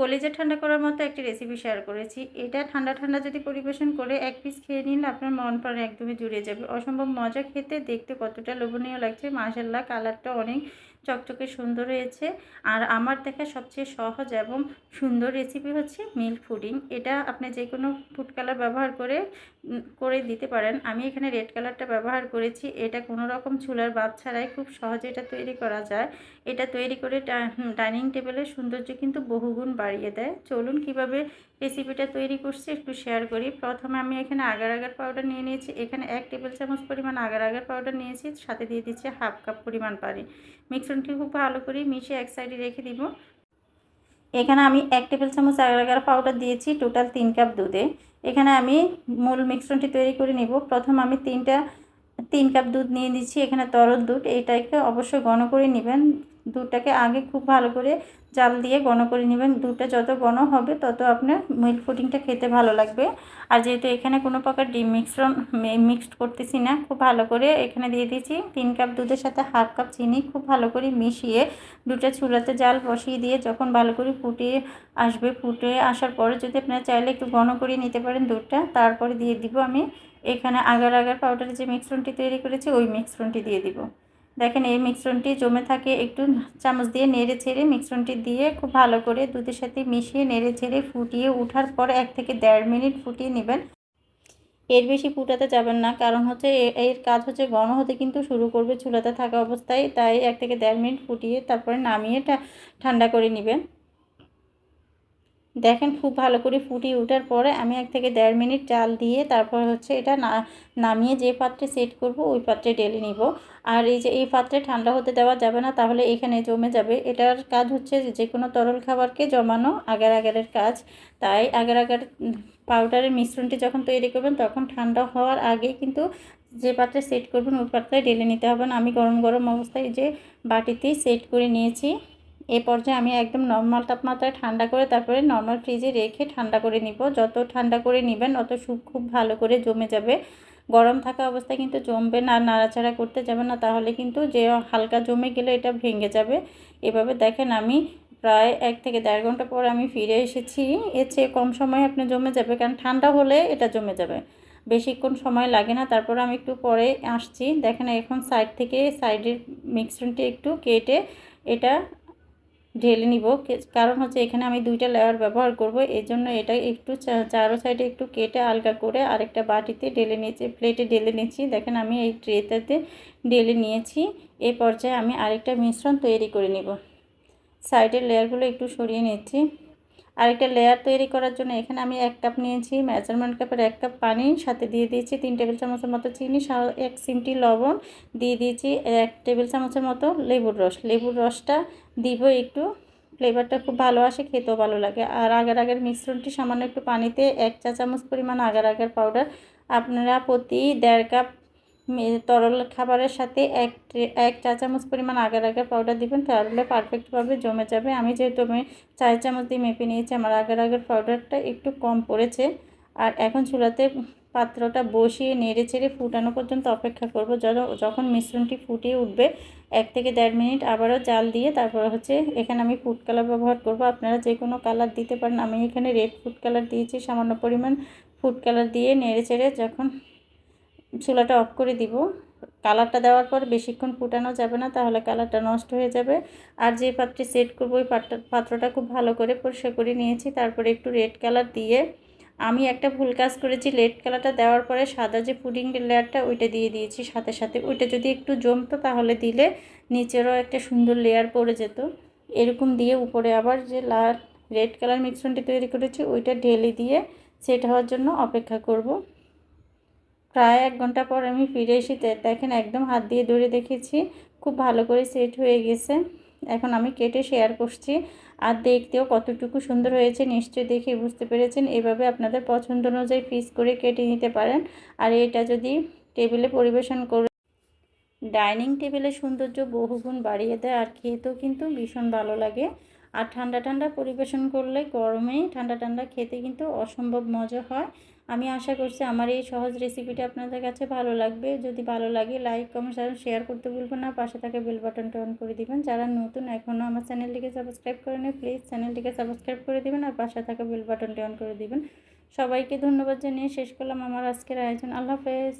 কলেজে ঠান্ডা করার মতো একটি রেসিপি শেয়ার করেছি। এটা ঠান্ডা ঠান্ডা যদি পরিবেশন করে এক পিস খেয়ে নিলে আপনার মন প্রাণ একদমই জুড়ে যাবে। অসম্ভব মজা খেতে, দেখতে কতটা লোভনীয় লাগছে। মাসাল্লাহ কালারটা অনেক চকচকে সুন্দর হয়েছে। আর আমার দেখা সবচেয়ে সহজ এবং সুন্দর রেসিপি হচ্ছে মিল্ক ফুডিং এটা আপনি যে কোনো ফুড কালার ব্যবহার করে করে দিতে পারেন। আমি এখানে রেড কালারটা ব্যবহার করেছি। এটা কোনো রকম চুলার বাদ ছাড়াই খুব সহজে এটা তৈরি করা যায়। এটা তৈরি করে ডাইনিং টেবিলের সৌন্দর্য কিন্তু বহুগুণ বাড়িয়ে দেয়। চলুন কীভাবে রেসিপিটা তৈরি করছি একটু শেয়ার করি। প্রথমে আমি এখানে আগার আগার পাউডার নিয়ে নিয়েছি। এখানে এক টেবিল চামচ পরিমাণ আগার আগার পাউডার নিয়েছি। সাথে দিয়ে দিচ্ছি হাফ কাপ পরিমাণ পানি। মিশ্রণটি খুব ভালো করে মিশিয়ে এক সাইডে রেখে দিব। এখানে আমি এক টেবিল চামচ আগার পাউডার দিয়েছি, টোটাল তিন কাপ দুধে। এখানে আমি মূল মিশ্রণটি তৈরি করে নিব। প্রথম আমি তিনটা, তিন কাপ দুধ নিয়ে দিচ্ছি এখানে তরল দুধ। এটাকে অবশ্যই ঘন করে নেবেন। দুধটাকে আগে খুব ভালো করে জাল দিয়ে ঘন করে নেবেন। দুধটা যত ঘন হবে, তত আপনার মিল্ক পুডিংটা খেতে ভালো লাগবে। আর যেহেতু এখানে কোনো প্রকার ডিম মিশ্রণ মিক্সড করতেছি না, খুব ভালো করে এখানে দিয়ে দিয়েছি তিন কাপ দুধের সাথে হাফ কাপ চিনি, খুব ভালো করে মিশিয়ে দুটো চুলাতে জাল বসিয়ে দিয়ে যখন ভালো করে ফুটিয়ে আসবে, ফুটে আসার পরে যদি আপনারা চাইলে একটু ঘন করে নিতে পারেন দুধটা, তারপরে দিয়ে দিব আমি এখানে আগার আগার পাউডারের যে মিশ্রণটি তৈরি করেছি, ওই মিশ্রণটি দিয়ে দিব। দেখেন, এই মিশ্রণটি জমে থাকে, একটু চামচ দিয়ে নেড়ে ছেড়ে মিশ্রণটি দিয়ে খুব ভালো করে দুধের সাথে মিশিয়ে নেড়ে ছেড়ে ফুটিয়ে ওঠার পর এক থেকে দেড় মিনিট ফুটিয়ে নেবেন। এর বেশি ফুটাতে যাবেন না, কারণ হচ্ছে এর কাজ হচ্ছে ঘন হতে কিন্তু শুরু করবে চুলাতে থাকা অবস্থায়, তাই এক থেকে দেড় মিনিট ফুটিয়ে তারপরে নামিয়ে ঠান্ডা করে নেবেন। দেখেন খুব ভালো করে ফুটিয়ে ওঠার পরে আমি এক থেকে দেড় মিনিট চাল দিয়ে তারপর হচ্ছে এটা না, নামিয়ে যে পাত্রে সেট করব ওই পাত্রে ঢেলে নিব। আর এই যে, এই পাত্রে ঠান্ডা হতে দেওয়া যাবে না, তাহলে এখানে জমে যাবে। এটার কাজ হচ্ছে যে কোনো তরল খাবারকে জমানো আগের আগারের কাজ। তাই আগের আগার পাউডারের মিশ্রণটি যখন তৈরি করবেন, তখন ঠান্ডা হওয়ার আগে কিন্তু যে পাত্রে সেট করবেন, ওই পাত্রে ঢেলে নিতে হবে না। আমি গরম গরম অবস্থায় যে বাটিতেই সেট করে নিয়েছি। এই পর্যায়ে আমি একদম নর্মাল তাপমাত্রায় ঠান্ডা করে তারপরে নর্মাল ফ্রিজে রেখে ঠান্ডা করে নিব। যত ঠান্ডা করে নেবেন, অত সুপ খুব ভালো করে জমে যাবে। গরম থাকা অবস্থায় কিন্তু জমবে না নাড়াচাড়া করতে যাবে না, তাহলে কিন্তু যে হালকা জমে গেলে এটা ভেঙে যাবে। এভাবে দেখেন আমি প্রায় এক থেকে দেড় ঘণ্টা পর আমি ফিরে এসেছি। এর চেয়ে কম সময়ে আপনি জমে যাবে, কারণ ঠান্ডা হলে এটা জমে যাবে। বেশিক্ষণ সময় লাগে না, তারপর আমি একটু পরে আসছি। দেখেন এখন সাইড থেকে সাইডের মিক্সরনটি একটু কেটে এটা ঢেলে নিব। কারণ হচ্ছে এখানে আমি দুইটা লেয়ার ব্যবহার করব। এই জন্য এটা একটু চারো সাইডে একটু কেটে আলগা করে আরেকটা বাটিতে ঢেলে নিয়েছি, প্লেটে ঢেলে নিয়েছি। দেখেন আমি এই ট্রেটাতে ঢেলে নিয়েছি। এ পর্যায়ে আমি আরেকটা মিশ্রণ তৈরি করে নিব। সাইডের লেয়ারগুলো একটু সরিয়ে নিচ্ছি। আরেকটা লেয়ার তৈরি করার জন্য এখানে আমি এক কাপ নিয়েছি মেজারমেন্ট কাপের এক কাপ পানি, সাথে দিয়ে দিয়েছি তিন টেবিল চামচের মতো চিনি এক সিমটি লবণ, দিয়ে দিয়েছি এক টেবিল চামচের মতো লেবুর রস। লেবুর রসটা দিব একটু ফ্লেভারটা খুব ভালো আসে, খেতেও ভালো লাগে। আর আগার আগের মিশ্রণটি সামান্য একটু পানিতে এক চা চামচ পরিমাণ আগার আগের পাউডার আপনারা প্রতি দেড় কাপ তরল খাবারের সাথে এক এক চা চামচ পরিমাণ আগার আগের পাউডার দিবেন। তাহলে পারফেক্টভাবে জমে যাবে। আমি যেহেতু আমি চার চামচ দিয়ে মেপে নিয়েছি, আমার আগের আগের পাউডারটা একটু কম পড়েছে। আর এখন চুলাতে পাত্রটা বসিয়ে নেড়ে চেড়ে ফুটানো পর্যন্ত অপেক্ষা করব। যখন মিশ্রণটি ফুটিয়ে উঠবে, এক থেকে দেড় মিনিট আবারও জাল দিয়ে তারপর হচ্ছে এখানে আমি ফুড কালার ব্যবহার করব। আপনারা যে কোনো কালার দিতে পারেন। আমি এখানে রেড ফুড কালার দিয়েছি। সামান্য পরিমাণ ফুড কালার দিয়ে নেড়ে চেড়ে যখন চুলাটা অফ করে দিব। কালারটা দেওয়ার পর বেশিক্ষণ ফুটানো যাবে না, তাহলে কালারটা নষ্ট হয়ে যাবে। আর যে পাত্রে সেট করব, ওই পাত্র, পাত্রটা খুব ভালো করে পরিষ্কার করে নিয়েছি। তারপরে একটু রেড কালার দিয়ে আমি একটা ভুল কাজ করেছি। রেড কালারটা দেওয়ার পরে সাদা যে পুডিং লেয়ারটা ওইটা দিয়ে দিয়েছি সাথে সাথে। ওইটা যদি একটু জমতো, তাহলে দিলে নিচেরও একটা সুন্দর লেয়ার পড়ে যেত। এরকম দিয়ে উপরে আবার যে লাল রেড কালার মিশ্রণটি তৈরি করেছি, ওইটা ঢেলে দিয়ে সেট হওয়ার জন্য অপেক্ষা করব। প্রায় এক ঘণ্টা পর আমি ফিরে এসে দেখেন একদম হাত দিয়ে ধরে দেখেছি, খুব ভালো করে সেট হয়ে গেছে। এখন আমি কেটে শেয়ার করছি। আর দেখতেও কতটুকু সুন্দর হয়েছে, নিশ্চয়ই দেখে বুঝতে পেরেছেন। এভাবে আপনাদের পছন্দ অনুযায়ী পিস করে কেটে নিতে পারেন। আর এটা যদি টেবিলে পরিবেশন করে ডাইনিং টেবিলের সৌন্দর্য বহুগুণ বাড়িয়ে দেয়, আর খেতেও কিন্তু ভীষণ ভালো লাগে। আর ঠান্ডা ঠান্ডা পরিবেশন করলে গরমে ঠান্ডা ঠান্ডা খেতে কিন্তু অসম্ভব মজা হয়। আমি আশা করছি আমার এই সহজ রেসিপিটা আপনাদের কাছে ভালো লাগবে। যদি ভালো লাগে লাইক কমেন্ট আর শেয়ার করতে ভুলবেন না। পাশে থাকে বেল বাটনটা অন করে দিবেন। যারা নতুন এখনও আমার চ্যানেলটিকে সাবস্ক্রাইব করেন প্লিজ চ্যানেলটিকে সাবস্ক্রাইব করে দিবেন আর পাশে থাকা বেল বাটনটা অন করে দিবেন। সবাইকে ধন্যবাদ জানিয়ে শেষ করলাম আমার আজকের আয়োজন। আল্লাহ হাফেজ।